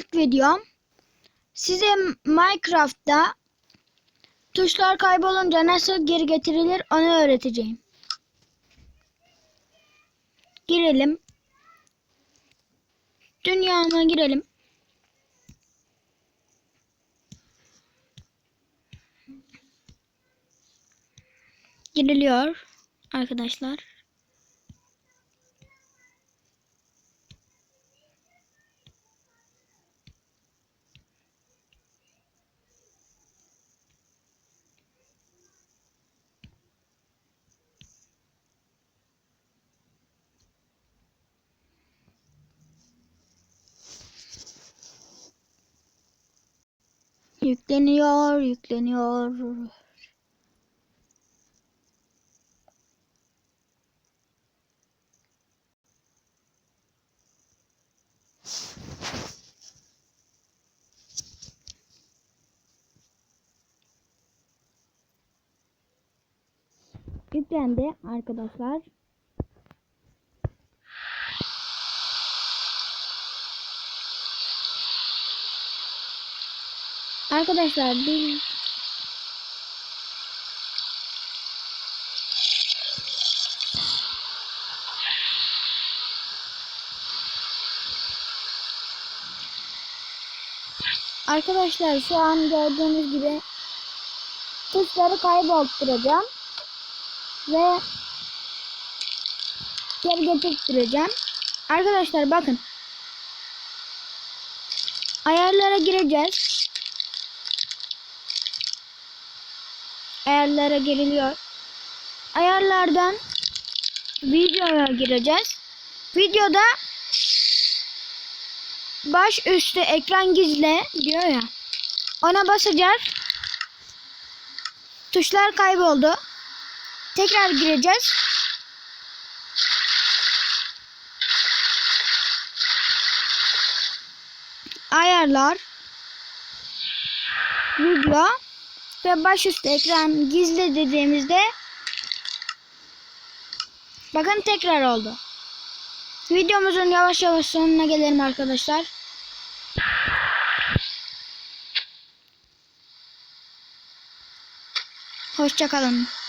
ilk videom. Size Minecraft'ta tuşlar kaybolunca nasıl geri getirilir onu öğreteceğim. Girelim. Dünyama girelim. Giriliyor arkadaşlar. Yükleniyor, yükleniyor. Yüklendi arkadaşlar. Arkadaşlar bir Arkadaşlar şu an gördüğünüz gibi tuşları kayboltturacağım ve geri getirttireceğim. Arkadaşlar bakın. Ayarlara gireceğiz. Ayarlara giriliyor. Ayarlardan videoya gireceğiz. Videoda baş üstü ekran gizle diyor ya. Ona basacağız. Tuşlar kayboldu. Tekrar gireceğiz. Ayarlar. Video ve başüstü ekran gizle dediğimizde bakın tekrar oldu. Videomuzun yavaş yavaş sonuna gelelim arkadaşlar. Hoşçakalın.